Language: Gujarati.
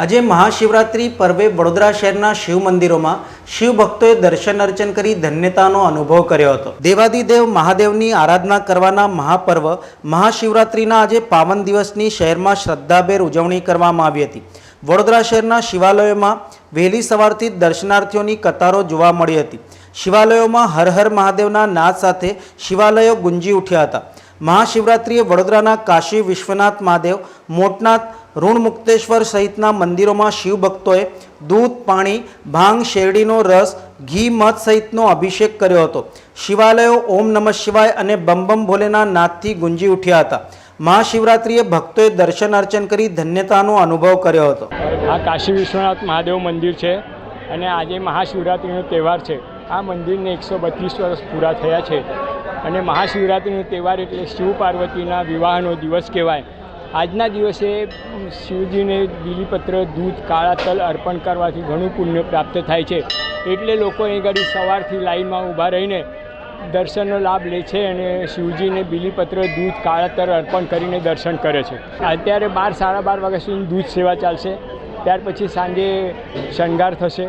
આજે મહાશિવરાત્રિ પર્વે વડોદરા શહેરના શિવ મંદિરોમાં શિવ ભક્તોએ દર્શન અર્ચન કરી ધન્યતાનો અનુભવ કર્યો હતો. દેવાદિદેવ મહાદેવની આરાધના કરવાના મહાપર્વ મહાશિવરાત્રિના આજે પાવન દિવસની શહેરમાં શ્રદ્ધાભેર ઉજવણી કરવામાં આવી હતી. વડોદરા શહેરના શિવાલયોમાં વહેલી સવારથી દર્શનાર્થીઓની કતારો જોવા મળી હતી. શિવાલયોમાં હર હર મહાદેવના નાદ સાથે શિવાલયો ગુંજી ઉઠ્યા હતા. મહાશિવરાત્રિએ વડોદરાના કાશી વિશ્વનાથ મહાદેવ, મોટનાથ ઋણમુક્તેશ્વર સહિતના મંદિરોમાં શિવભક્તોએ દૂધ, પાણી, ભાંગ, શેરડીનો રસ, ઘી, મધ સહિતનો અભિષેક કર્યો હતો. શિવાલયો ઓમ નમઃ શિવાય અને બમ ભોલેના નાદથી ગુંજી ઉઠ્યા હતા. મહાશિવરાત્રિએ ભક્તોએ દર્શન અર્ચન કરી ધન્યતાનો અનુભવ કર્યો હતો. આ કાશી વિશ્વનાથ મહાદેવ મંદિર છે અને આજે મહાશિવરાત્રિનો તહેવાર છે. આ મંદિરને એકસો બત્રીસ વર્ષ પૂરા થયા છે. અને મહાશિવરાત્રિનો તહેવાર એટલે શિવ પાર્વતીના વિવાહનો દિવસ કહેવાય. આજના દિવસે શિવજીને બીલીપત્ર, દૂધ, કાળા તલ અર્પણ કરવાથી ઘણું પુણ્ય પ્રાપ્ત થાય છે. એટલે લોકો અહીં ઘડી સવારથી લાઈનમાં ઊભા રહીને દર્શનનો લાભ લે છે અને શિવજીને બીલીપત્ર, દૂધ, કાળા તલ અર્પણ કરીને દર્શન કરે છે. અત્યારે બાર, સાડા બાર વાગ્યા સુધી દૂધ સેવા ચાલશે. ત્યાર પછી સાંજે શણગાર થશે.